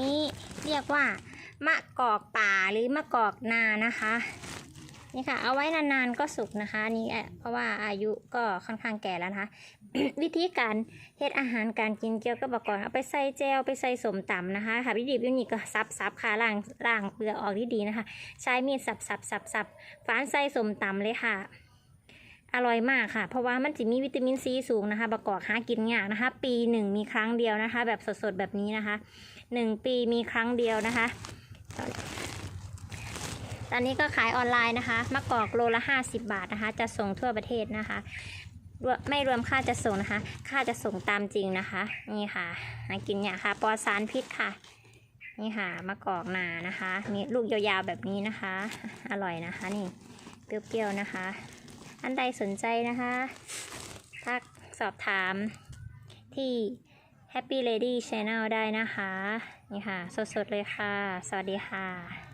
นี้เรียกว่ามะกอกป่าหรือมะกอกนานะคะ นี่ค่ะ เอาไว้นานๆก็สุกนะคะ นี่เพราะว่าอายุก็ค่อนข้างแก่แล้วนะคะ วิธีการเฮ็ดอาหารการกินเกี่ยวกับมะกอกเอาไปใส่แจวไปใส่สมตำนะคะค่ะวิธีวิธีก็ซับซับค่ะล้างล้างเปลือกออกดีๆนะคะ ใช้มีดสับสับสับสับฝานใส่สมตำเลยค่ะ อร่อยมากค่ะ เพราะว่ามันจะมีวิตามินซีสูงนะคะ ประกอบหากินยากนะคะ ปีหนึ่งมีครั้งเดียวนะคะ แบบสดๆแบบนี้นะคะหนึ่งปีมีครั้งเดียวนะคะ ตอนนี้ก็ขายออนไลน์นะคะ มะกอกโลละ 50 บาทนะคะ จะส่งทั่วประเทศนะคะ ไม่รวมค่าจะส่งนะคะ ค่าจะส่งตามจริงนะคะ นี่ค่ะหากินเนี่ยค่ะปลอดสารพิษค่ะนี่ค่ะมะกอกนานะคะ มีลูกยาวๆแบบนี้นะคะ อร่อยนะคะนี่เปรี้ยวๆนะคะ อันใดสนใจนะคะทักสอบถามที่ Happy Lady Channel ได้นะคะ นี่ค่ะ สดๆเลยค่ะ สวัสดีค่ะ